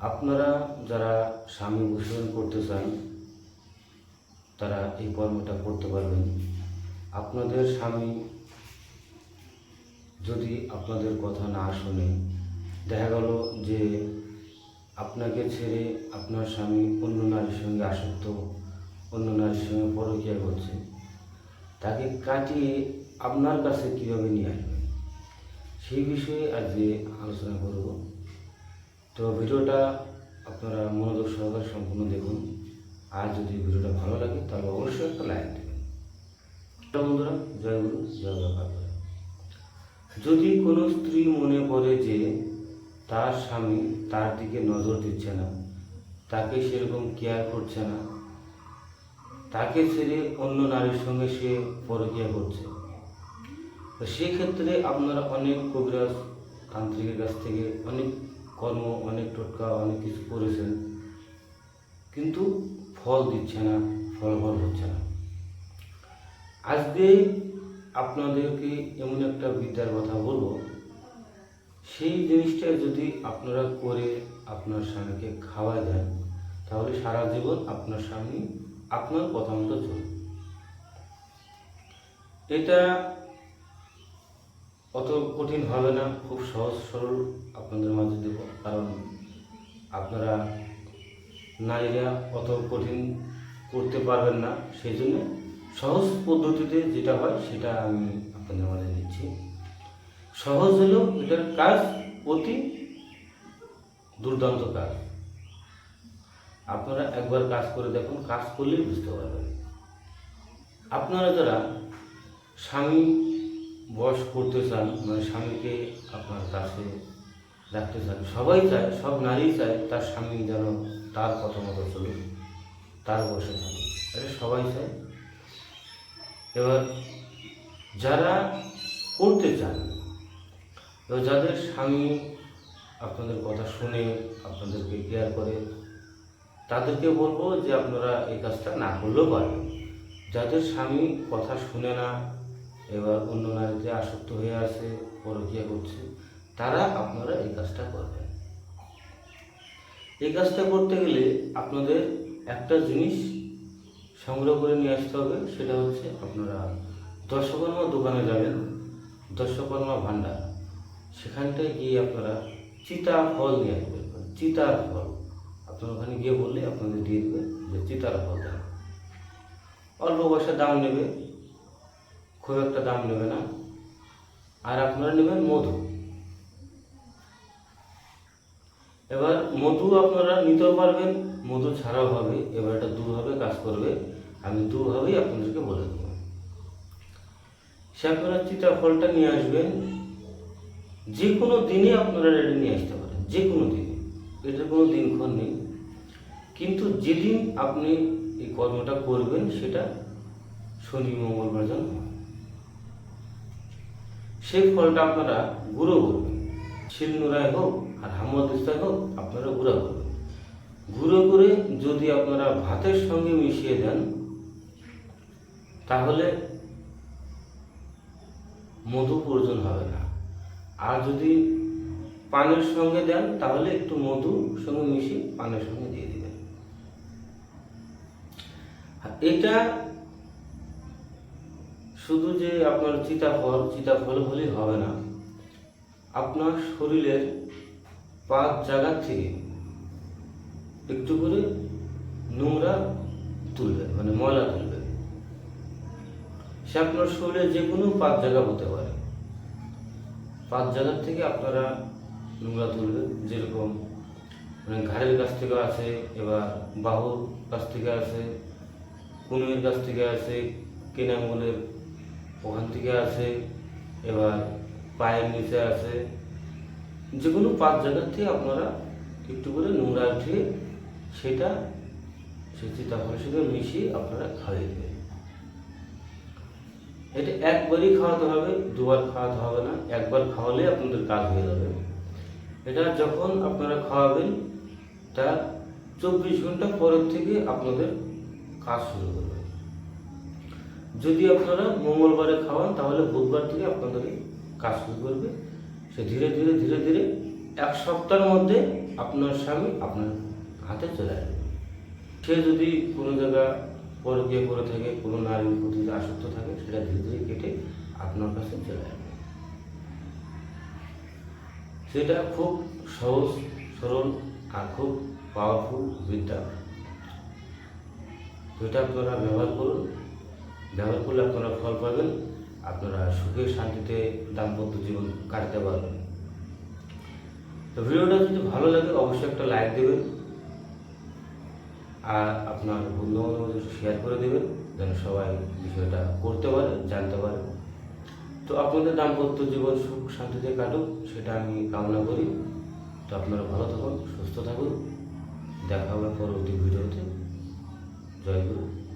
আপনারা যারা স্বামী ভূষণ করতে চান, তারা এই কর্মটা করতে পারবেন। আপনাদের স্বামী যদি আপনাদের কথা না শোনে, দেখা গেল যে আপনাকে ছেড়ে আপনার স্বামী অন্য নারীর সঙ্গে আসক্ত, অন্য নারীর সঙ্গে পরকীয়া করছে, তাকে কাটিয়ে আপনার কাছে কীভাবে নিয়ে আসবেন? সেই বিষয়ে আজকে আলোচনা করব। তো ভিডিওটা আপনারা মনোযোগ সহকারে সম্পূর্ণ দেখুন। আর যদি ভিডিওটা ভালো লাগে, তাহলে অবশ্যই একটা লাইক দেবেন। বন্ধুরা, জয় গুরু, জয় বাবা যদি কোনো স্ত্রী মনে করে যে তার স্বামী তার দিকে নজর দিচ্ছে না, তাকে সেরকম কেয়ার করছে না, তাকে ছেড়ে অন্য নারীর সঙ্গে সে পরকিয়া করছে, তো সেক্ষেত্রে আপনারা অনেক কবিরাজ তান্ত্রিকের কাছ থেকে অনেক কর্ম, অনেক টোটকা, অনেক কিছু করেছেন। কিন্তু ফল দিচ্ছে না, ফলাফল হচ্ছে না। আজকে আপনাদেরকে এমন একটা বিদ্যার কথা বলব। সেই জিনিসটা যদি আপনারা করে আপনার স্বামীকে খাওয়া দেন, তাহলে সারা জীবন আপনার স্বামী আপনার কথা মতো চলবে। এটা অত কঠিন হবে না, খুব সহজ, সরল আপনাদের মাঝে দেব। কারণ আপনারা নারীরা অত কঠিন করতে পারবেন না, সেই জন্য সহজ পদ্ধতিতে যেটা হয় সেটা আমি আপনাদের মাঝে দিচ্ছি। সহজ হলেও এটার কাজ অতি দুর্দান্ত কাজ। আপনারা একবার কাজ করে দেখুন, কাজ করলেই বুঝতে পারবেন। আপনারা যারা স্বামী বস করতে চান মানে স্বামীকে আপনার কাছে রাখতে চান, সবাই চায়, সব নারী চায় তার স্বামী যেন তার কথা মতো চলুক, তার বসে থাকুক, এটা সবাই চায়। এবার যারা করতে চান, এবার যাদের স্বামী আপনাদের কথা শুনে, আপনাদেরকে কেয়ার করে, তাদেরকে বলব যে আপনারা এই কাজটা না করলেও পারেন। যাদের স্বামী কথা শুনে না এবার অন্য নারীতে আসক্ত হয়ে আছে পরকীয়া করছে, তারা আপনারা এই কাজটা করবেন। এই কাজটা করতে গেলে আপনাদের একটা জিনিস সংগ্রহ করে নিয়ে আসতে হবে, সেটা হচ্ছে আপনারা দর্শকর্মা দোকানে যাবেন, দর্শকর্মা ভাণ্ডার। সেখানটায় গিয়ে আপনারা চিতা ফল নিয়ে আসবেন, চিতার ফল। আপনার ওখানে গিয়ে বললে আপনাদের দিয়ে দেবে যে চিতার ফল দেন। অল্প পয়সা দাম নেবে খুব একটা দাম নেবে না। আর আপনারা নেবেন মধু। এবার মধু আপনারা নিতেও পারবেন, মধু ছাড়াও হবে। এবার এটা দুভাবে কাজ করবে। আমি দুভাবেই আপনাদেরকে বলে দেবো। সে আপনারা চিতা ফলটা নিয়ে আসবেন। যে কোনো দিনে আপনারা এটা নিয়ে আসতে পারেন যে কোনো দিনে। এটার কোনো দিনক্ষণ নেই। কিন্তু যেদিন আপনি এই কর্মটা করবেন, সেটা শনি মঙ্গলবার যেন হয়। সেই ফলটা আপনারা গুঁড়ো করবেন শিলনোড়ায় হোক আর হামদিস্তায় হোক, আপনারা গুঁড়ো করবেন গুঁড়ো করে যদি আপনারা ভাতের সঙ্গে মিশিয়ে দেন, তাহলে মধু প্রয়োজন হবে না। আর যদি পানের সঙ্গে দেন, তাহলে একটু মধু সঙ্গে মিশিয়ে পানের সঙ্গে দিয়ে দেবেন। এটা শুধু যে আপনার চিতাফল চিতাফল হলেই হবে না। আপনার শরীরের পাঁচ জায়গা থেকে একটু করে নোংরা তুলবে মানে ময়লা তুলবে। সে আপনার শরীরে যে কোনো পাঁচ জায়গা হতে পারে। পাঁচ জায়গার থেকে আপনারা নোংরা তুলবে, যেরকম মানে ঘাড়ের কাছ থেকে আছে, এবার বাহুর কাছ থেকে আছে কুনুয়ের কাছ থেকে আছে, কেনাঙ্গলের ওখান থেকে আসে, এবার পায়ের নিচে আসে। যে কোনো পাঁচ জায়গার থেকে আপনারা একটু করে নোংরা উঠিয়ে সেটা সেই চিতাফলের সঙ্গে মিশিয়ে আপনারা খাইয়ে দেবেন। এটা একবারই খাওয়াতে হবে, দুবার খাওয়াতে হবে না, একবার খাওয়ালে আপনাদের কাজ হয়ে যাবে। এটা যখন আপনারা খাওয়াবেন তার চব্বিশ ঘণ্টা পরের থেকে আপনাদের কাজ শুরু করবে যদি আপনারা মঙ্গলবারে খাওয়ান, তাহলে বুধবার থেকে আপনাদের কাজ শুরু করবে। সে ধীরে ধীরে ধীরে ধীরে এক সপ্তাহের মধ্যে আপনার স্বামী আপনার হাতে চলে আসবে। সে যদি কোনো জায়গা পরকীয়া করে থাকে, কোনো নারীর প্রতি আসক্ত থাকে, সেটা ধীরে ধীরে কেটে আপনার কাছে চলে আসবে। সেটা খুব সহজ, সরল আর খুব পাওয়ারফুল বিদ্যা। এটা আপনারা ব্যবহার করুন। ব্যবহার করলে আপনারা ফল পাবেন। আপনারা সুখে শান্তিতে দাম্পত্য জীবন কাটাতে পারবেন। তো ভিডিওটা যদি ভালো লাগে, অবশ্যই একটা লাইক দেবেন। আর আপনার বন্ধু বান্ধবদের শেয়ার করে দেবেন, যেন সবাই বিষয়টা করতে পারে, জানতে পারে। তো আপনাদের দাম্পত্য জীবন সুখ শান্তিতে কাটুক, সেটা আমি কামনা করি। তো আপনারা ভালো থাকুন, সুস্থ থাকুন। দেখা হবে পরবর্তী ভিডিওতে। জয় গুরু।